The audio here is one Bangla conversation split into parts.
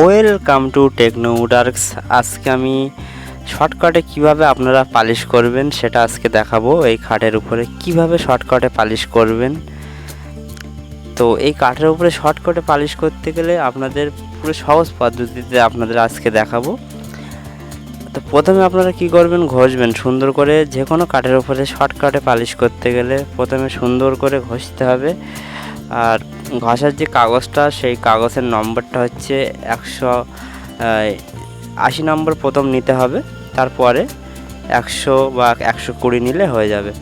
ওয়েলকাম টু টেকনো উডার্কস আজকে আমি শর্টকাটে কীভাবে আপনারা পালিশ করবেন সেটা আজকে দেখাবো। এই খাটের উপরে কীভাবে শর্টকাটে পালিশ করবেন। তো এই কাঠের উপরে শর্টকাটে পালিশ করতে গেলে আপনাদের পুরো সহজ পদ্ধতিতে আপনাদের আজকে দেখাবো। তো প্রথমে আপনারা কি করবেন? ঘষবেন। সুন্দর করে যে কোনো কাঠের উপরে শর্টকাটে পালিশ করতে গেলে প্রথমে সুন্দর করে ঘষতে হবে। আর ঘষার যে কাগজটা, সেই কাগজের নম্বরটা হচ্ছে একশো আশি নম্বর প্রথম নিতে হবে, তারপরে একশো বা একশো কুড়ি নিলে হয়ে যাবে।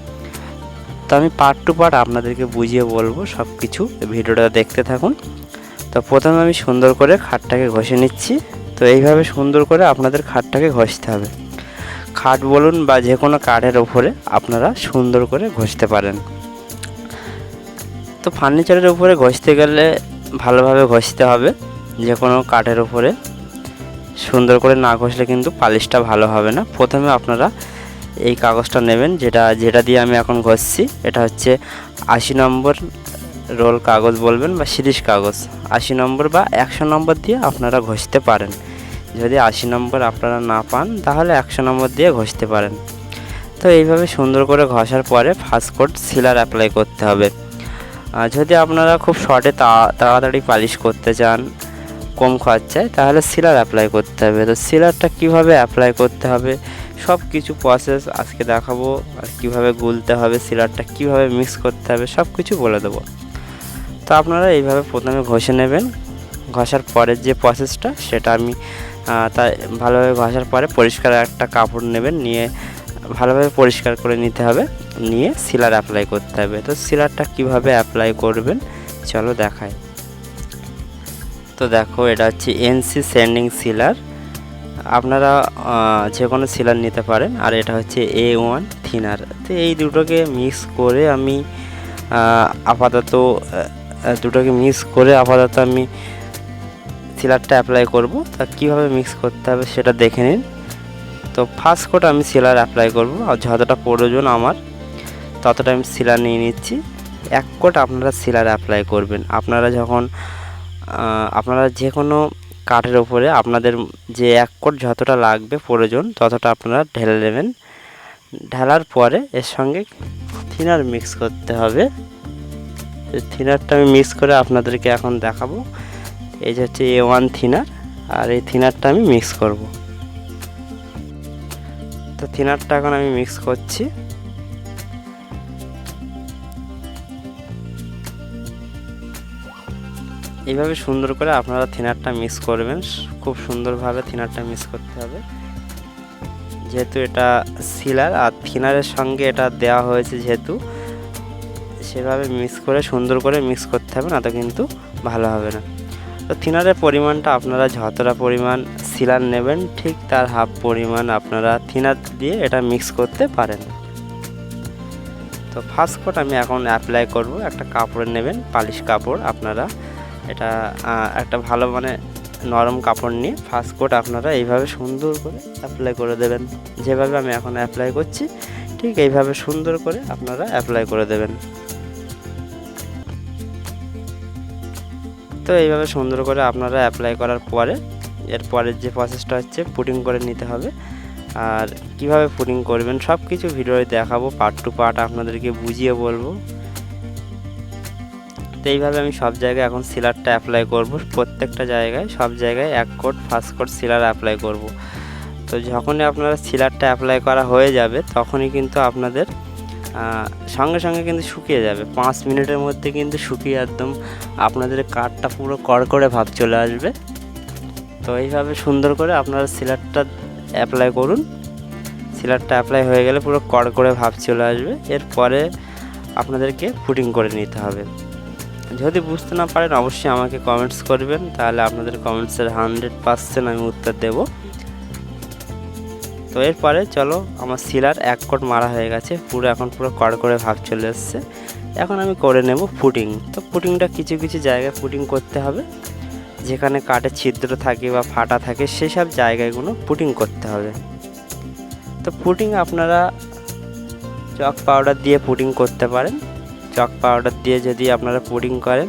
তো আমি পার্ট টু পার্ট আপনাদেরকে বুঝিয়ে বলব সব কিছু ভিডিওটা দেখতে থাকুন। তো প্রথমে আমি সুন্দর করে খাটটাকে ঘষে নিচ্ছি। তো এইভাবে সুন্দর করে আপনাদের খাটটাকে ঘষতে হবে। খাট বলুন বা যে কোনো কাঠের ওপরে আপনারা সুন্দর করে ঘষতে পারেন। তো ফার্নিচারের উপরে ঘষতে গেলে ভালোভাবে ঘষতে হবে, যে কোনো কাঠের উপরে। সুন্দর করে না ঘষলে কিন্তু পালিশটা ভালো হবে না। প্রথমে আপনারা এই কাগজটা নেবেন, যেটা যেটা দিয়ে আমি এখন ঘষছি। এটা হচ্ছে আশি নম্বর রোল কাগজ বলবেন বা সিরিজ কাগজ। আশি নম্বর বা একশো নম্বর দিয়ে আপনারা ঘষতে পারেন। যদি আশি নম্বর আপনারা না পান, তাহলে একশো নম্বর দিয়ে ঘষতে পারেন। তো এইভাবে সুন্দর করে ঘষার পরে ফার্স্ট কোট সিলার অ্যাপ্লাই করতে হবে। যদি আপনারা খুব শর্টে তাড়াতাড়ি পালিশ করতে চান, কম খরচায়, তাহলে সিলার অ্যাপ্লাই করতে হবে। তো সিলারটা কীভাবে অ্যাপ্লাই করতে হবে সব কিছু প্রসেস আজকে দেখাবো, আর কীভাবে গুলতে হবে সিলারটা কীভাবে মিক্স করতে হবে সব কিছু বলে দেবো। তো আপনারা এইভাবে প্রথমে ঘষে নেবেন। ঘষার পরের যে প্রসেসটা সেটা আমি তাই ভালোভাবে ঘষার পরে পরিষ্কার একটা কাপড় নেবেন, নিয়ে ভালোভাবে পরিষ্কার করে নিতে হবে। নিয়ে সিলার অ্যাপ্লাই করতে হবে। তো সিলারটা কীভাবে অ্যাপ্লাই করবেন? চলো দেখাই। তো দেখো, এটা হচ্ছে এনসি স্যান্ডিং সিলার আপনারা যে কোনো সিলার নিতে পারেন। আর এটা হচ্ছে এ ওয়ান থিনার তো এই দুটোকে মিক্স করে আমি আপাতত দুটোকে মিক্স করে আপাতত আমি সিলারটা অ্যাপ্লাই করব। তা কীভাবে মিক্স করতে হবে সেটা দেখে নিন। তো ফার্স্ট কোট আমি সিলার অ্যাপ্লাই করব। আর যতটা প্রয়োজন আমার ততটা আমি সিলার নিয়ে নিচ্ছি। এক কোট আপনারা সিলার অ্যাপ্লাই করবেন। আপনারা যখন আপনারা যে কোনো কাঠের ওপরে আপনাদের যে এক কোট যতটা লাগবে প্রয়োজন, ততটা আপনারা ঢেলে নেবেন। ঢালার পরে এর সঙ্গে থিনার মিক্স করতে হবে। থিনারটা আমি মিক্স করে আপনাদেরকে এখন দেখাবো। এই যে হচ্ছে এ ওয়ান থিনার, আর এই থিনারটা আমি মিক্স করব। তো থিনারটা এখন আমি মিক্স করছি। এইভাবে সুন্দর করে আপনারা থিনারটা মিক্স করবেন। খুব সুন্দরভাবে থিনারটা মিক্স করতে হবে। যেহেতু এটা সিলার, আর থিনারের সঙ্গে এটা দেওয়া হয়েছে যেহেতু, সেভাবে মিক্স করে, সুন্দর করে মিক্স করতে হবে না তো কিন্তু ভালো হবে না। তো থিনারের পরিমাণটা আপনারা যতটা পরিমাণ সিলার নেবেন, ঠিক তার হাফ পরিমাণ আপনারা থিনার দিয়ে এটা মিক্স করতে পারেন। তো ফার্স্ট কোট আমি এখন অ্যাপ্লাই করব। একটা কাপড় নেবেন, পালিশ কাপড় আপনারা এটা একটা ভালো মানে নরম কাপড় নিয়ে ফার্স্ট কোট আপনারা এইভাবে সুন্দর করে অ্যাপ্লাই করে দেবেন। যেভাবে আমি এখন অ্যাপ্লাই করছি, ঠিক এইভাবে সুন্দর করে আপনারা অ্যাপ্লাই করে দেবেন। তো এইভাবে সুন্দর করে আপনারা অ্যাপ্লাই করার পরে এরপরের যে প্রসেসটা হচ্ছে পুটিং করে নিতে হবে। আর কীভাবে পুটিং করবেন সব কিছু ভিডিওতে দেখাবো পার্ট টু পার্ট আপনাদেরকে বুঝিয়ে বলব। তো এইভাবে আমি সব জায়গায় এখন সিলারটা অ্যাপ্লাই করব। প্রত্যেকটা জায়গায়, সব জায়গায় এক coat first coat sealer apply করব। তো যখনই আপনারা সিলারটা অ্যাপ্লাই করা হয়ে যাবে, তখনই কিন্তু আপনাদের সঙ্গে সঙ্গে কিন্তু শুকিয়ে যাবে। পাঁচ মিনিটের মধ্যে কিন্তু শুকিয়ে একদম আপনাদের কাঠটা পুরো কড়কড়ে ভাব চলে আসবে। তো এইভাবে সুন্দর করে আপনারা সিলারটা অ্যাপ্লাই করুন। সিলারটা অ্যাপ্লাই হয়ে গেলে পুরো কড়কড়ে ভাব চলে আসবে। এরপরে আপনাদেরকে ফুটিং করে নিতে হবে। যদি বুঝতে না পারেন, অবশ্যই আমাকে কমেন্টস করবেন, তাহলে আপনাদের কমেন্টসের হান্ড্রেড পার্সেন্ট আমি উত্তর দেবো। তো এরপরে চলো, আমার সিলার এক কোট মারা হয়ে গেছে, পুরো এখন পুরো কড় করে ভাব চলে এসছে। এখন আমি করে নেব ফুটিং তো ফুটিংটা কিছু কিছু জায়গায় ফুটিং করতে হবে। যেখানে কাঠের ছিদ্র থাকে বা ফাটা থাকে, সেসব জায়গাগুলো পুটিং করতে হবে। তো পুটিং আপনারা চক পাউডার দিয়ে পুটিং করতে পারেন। চক পাউডার দিয়ে যদি আপনারা পুডিং করেন,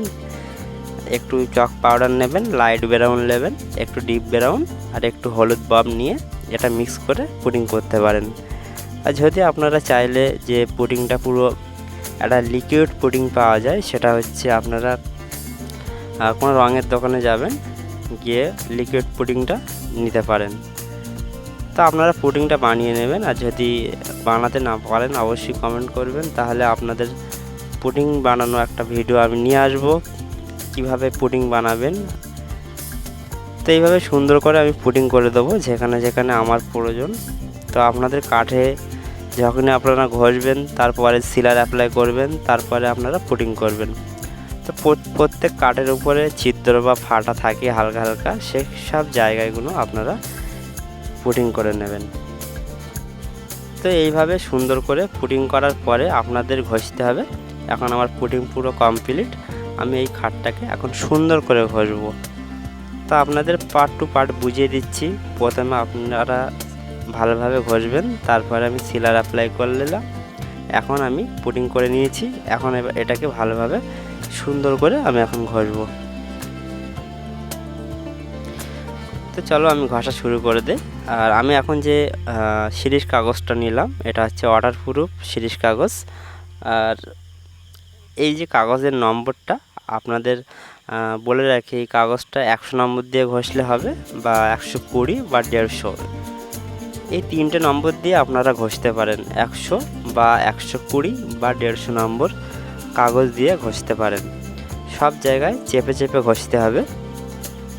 একটু চক পাউডার নেবেন লাইট ব্রাউন নেবেন, একটু ডিপ ব্রাউন আর একটু হলুদ বব নিয়ে এটা মিক্স করে পুডিং করতে পারেন। আর যদি আপনারা চাইলে যে পুডিংটা পুরো একটা লিকুইড পুডিং পাওয়া যায়, সেটা হচ্ছে আপনারা কোনো রঙের দোকানে যাবেন, গিয়ে লিকুইড পুডিংটা নিতে পারেন। তো আপনারা পুডিংটা বানিয়ে নেবেন, আর যদি বানাতে না পারেন, অবশ্যই কমেন্ট করবেন, তাহলে আপনাদের পুডিং বানানো একটা ভিডিও আমি নিয়ে আসব। কীভাবে পুডিং বানাবেন? তো এইভাবে সুন্দর করে আমি পুডিং করে দেবো, যেখানে যেখানে আমার প্রয়োজন। তো আপনাদের কাঠে যখনই আপনারা ঘষবেন, তারপরে সিলার অ্যাপ্লাই করবেন, তারপরে আপনারা পুডিং করবেন। তো প্রত- প্রত্যেক কাঠের উপরে ছিদ্র বা ফাটা থাকে হালকা হালকা সেই সব জায়গাগুলো আপনারা পুডিং করে নেবেন। তো এইভাবে সুন্দর করে পুডিং করার পরে আপনাদের ঘষতে হবে। এখন আমার পুটিং পুরো কমপ্লিট আমি এই খাটটাকে এখন সুন্দর করে ঘষবো। তা আপনাদের পার্ট টু পার্ট বুঝিয়ে দিচ্ছি। প্রথমে আপনারা ভালোভাবে ঘষবেন, তারপরে আমি সিলার অ্যাপ্লাই করে নিলাম। এখন আমি পুটিং করে নিয়েছি। এখন এটাকে ভালোভাবে সুন্দর করে আমি এখন ঘষবো। তো চলো আমি ঘষা শুরু করে দিই। আর আমি এখন যে শিরিষ কাগজটা নিলাম, এটা হচ্ছে ওয়াটার প্রুফ শিরিষ কাগজ। আর এই যে কাগজের নম্বরটা, আপনাদের বলে রাখি, এই কাগজটা একশো নম্বর দিয়ে ঘষলে হবে বা একশো কুড়ি বা দেড়শো। এই তিনটে নম্বর দিয়ে আপনারা ঘষতে পারেন। একশো বা একশো কুড়ি বা দেড়শো নম্বর কাগজ দিয়ে ঘষতে পারেন। সব জায়গায় চেপে চেপে ঘষতে হবে।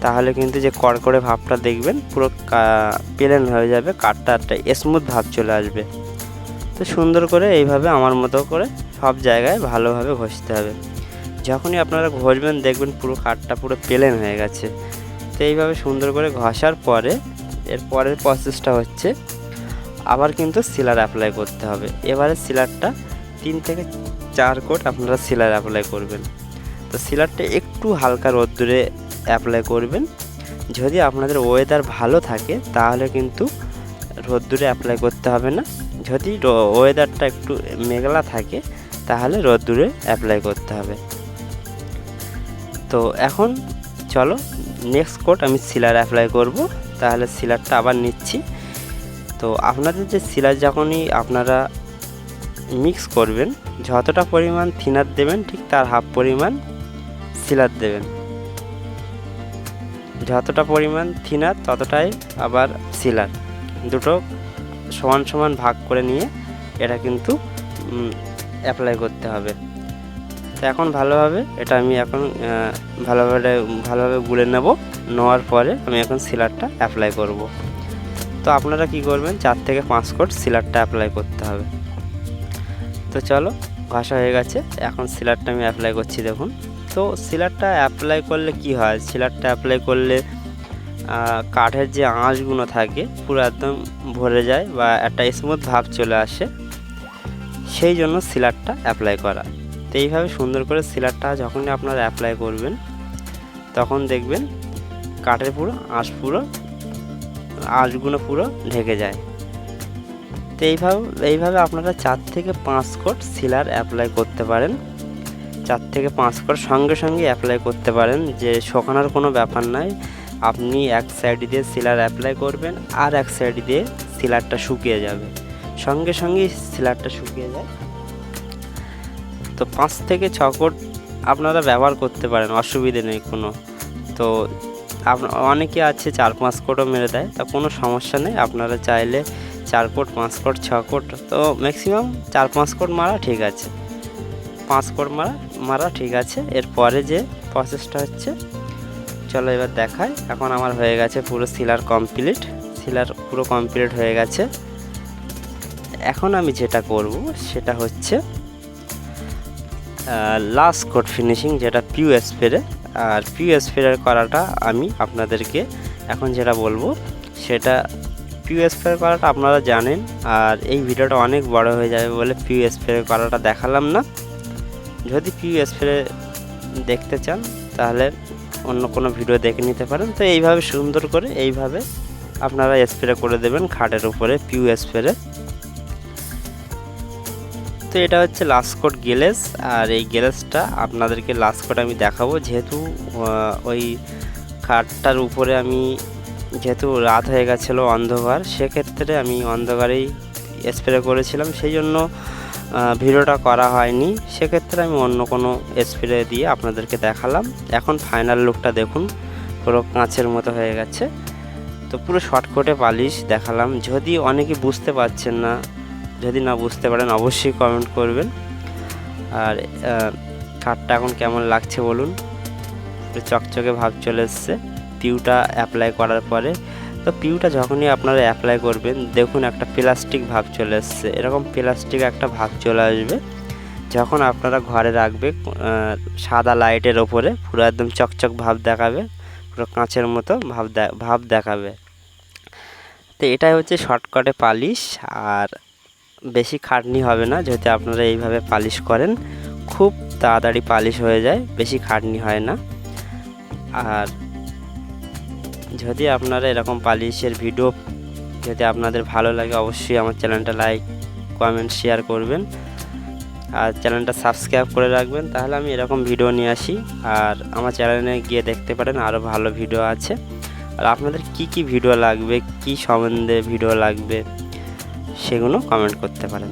তাহলে কিন্তু যে কড়কড়ে ভাবটা দেখবেন, পুরো প্লেন হয়ে যাবে, কাঠটা একটা স্মুথ ভাব চলে আসবে। তো সুন্দর করে এইভাবে আমার মতো করে সব জায়গায় ভালোভাবে ঘষতে হবে। যখনই আপনারা ঘষবেন, দেখবেন পুরো কাঠটা পুরো প্লেন হয়ে গেছে। তো এইভাবে সুন্দর করে ঘষার পরে, এর পরের প্রসেসটা হচ্ছে, আবার কিন্তু সিলার অ্যাপ্লাই করতে হবে। এবারে সিলারটা তিন থেকে চার কোট আপনারা সিলার অ্যাপ্লাই করবেন। তো সিলারটা একটু হালকা রোদ্দুরে অ্যাপ্লাই করবেন। যদি আপনাদের ওয়েদার ভালো থাকে, তাহলে কিন্তু রোদ্দুরে অ্যাপ্লাই করতে হবে না। যদি ওয়েদারটা একটু মেঘলা থাকে তাহলে রোদ্দুরে অ্যাপ্লাই করতে হবে। তো এখন চলো নেক্সট কোট আমি সিলার অ্যাপ্লাই করব, তাহলে সিলারটা আবার নিচ্ছি। তো আপনাদের যে সিলার যখনই আপনারা মিক্স করবেন, যতটা পরিমাণ থিনার দেবেন, ঠিক তার হাফ পরিমাণ সিলার দেবেন। যতটা পরিমাণ থিনার ততটাই আবার সিলার দুটো সমান সমান ভাগ করে নিয়ে এটা কিন্তু অ্যাপ্লাই করতে হবে। তো এখন ভালোভাবে এটা আমি এখন ভালোভাবে ভালোভাবে গুলে নেব। নেওয়ার পরে আমি এখন সিলারটা অ্যাপ্লাই করব। তো আপনারা কি করবেন, চার থেকে পাঁচ কোট সিলারটা অ্যাপ্লাই করতে হবে। তো চলো, ঘষা হয়ে গেছে। এখন সিলারটা আমি অ্যাপ্লাই করছি, দেখুন। তো সিলারটা অ্যাপ্লাই করলে কি হয়? সিলারটা অ্যাপ্লাই করলে কাঠের যে আঁশগুলো থাকে, পুরো একদম ভরে যায় বা একটা স্মুথ ভাব চলে আসে। সেই জন্য সিলারটা অ্যাপ্লাই করা। তো এইভাবে সুন্দর করে সিলারটা যখনই আপনারা অ্যাপ্লাই করবেন, তখন দেখবেন কাঠের পুরো আঁশ পুরো, আঁশগুলো পুরো ঢেকে যায়। তো এইভাবে এইভাবে আপনারা চার থেকে পাঁচ কোট সিলার অ্যাপ্লাই করতে পারেন। চার থেকে পাঁচ কোট সঙ্গে সঙ্গে অ্যাপ্লাই করতে পারেন, যে শোকানোর কোনো ব্যাপার নাই। আপনি এক সাইড দিয়ে সিলার অ্যাপ্লাই করবেন আর এক সাইড দিয়ে সিলারটা শুকিয়ে যাবে। সঙ্গে সঙ্গেই সিলারটা শুকিয়ে যায়। তো পাঁচ থেকে ছ কোট আপনারা ব্যবহার করতে পারেন, অসুবিধে নেই কোনো। তো অনেকে আছে চার পাঁচ কোটও মেরে দেয়, তা কোনো সমস্যা নেই। আপনারা চাইলে চার কোট, পাঁচ কোট, ছ কোট, তো ম্যাক্সিমাম চার পাঁচ কোট মারা ঠিক আছে। পাঁচ কোট মারা মারা ঠিক আছে। এরপরে যে প্রসেসটা হচ্ছে, চলো এবার দেখায় এখন আমার হয়ে গেছে পুরো সিলার কমপ্লিট সিলার পুরো কমপ্লিট হয়ে গেছে। এখন আমি যেটা করব সেটা হচ্ছে লাস্ট কোট ফিনিশিং যেটা পিউ স্প্রে আর পিউ স্প্রে করাটা আমি আপনাদেরকে এখন যেটা বলব, সেটা পিউ স্প্রে করাটা আপনারা জানেন, আর এই ভিডিওটা অনেক বড় হয়ে যাবে বলে পিউ স্প্রে করাটা দেখালাম না। যদি পিউ স্প্রে দেখতে চান, তাহলে অন্য কোনো ভিডিও দেখে নিতে পারেন। তো এইভাবে সুন্দর করে এইভাবে আপনারা স্প্রে করে দেবেন খাটের উপরে পিউ স্প্রে তো এটা হচ্ছে লাস্কোট গ্লেস আর এই গ্লেসটা আপনাদেরকে লাস্কোট আমি দেখাবো। যেহেতু ওই খাটটার উপরে আমি, যেহেতু রাত হয়ে গেছিল অন্ধকার, সেক্ষেত্রে আমি অন্ধকারেই স্প্রে করেছিলাম। সেই জন্য ভিডিওটা করা হয়নি। সেক্ষেত্রে আমি অন্য কোনো স্প্রে দিয়ে আপনাদেরকে দেখালাম। এখন ফাইনাল লুকটা দেখুন। পুরো কাঁচের মতো হয়ে গেছে। তো পুরো শর্টকটে পালিশ দেখালাম। যদি অনেকে বুঝতে পারছেন না যদি না বুঝতে পারেন, অবশ্যই কমেন্ট করবেন। আর কাঠটা এখন কেমন লাগছে বলুন? চকচকে ভাব চলে এসছে। পিউটা অ্যাপ্লাই করার পরে, তো পিউটা যখনই আপনারা অ্যাপ্লাই করবেন, দেখুন একটা প্লাস্টিক ভাব চলে এসছে। এরকম প্লাস্টিক একটা ভাব চলে আসবে, যখন আপনারা ঘরে রাখবে সাদা লাইটের ওপরে, পুরো একদম চকচক ভাব দেখাবে, পুরো কাঁচের মতো ভাব ভাব দেখাবে। তো এটাই হচ্ছে শর্টকাটে পালিশ, আর বেশি খাটনি হবে না যদি আপনারা এইভাবে পালিশ করেন, খুব তাড়াতাড়ি পালিশ হয়ে যায়, বেশি খাটনি হয় না। আর যদি আপনারা এরকম পালিশের ভিডিও যদি আপনাদের ভালো লাগে, অবশ্যই আমার চ্যানেলটা লাইক, কমেন্ট, শেয়ার করবেন। আর চ্যানেলটা সাবস্ক্রাইব করে রাখবেন, তাহলে আমি এরকম ভিডিও নিয়ে আসি। আর আমার চ্যানেলে গিয়ে দেখতে পারেন আরও ভালো ভিডিও আছে। আর আপনাদের কি কি ভিডিও লাগবে, কি সম্বন্ধে ভিডিও লাগবে সেগুলো কমেন্ট করতে পারেন।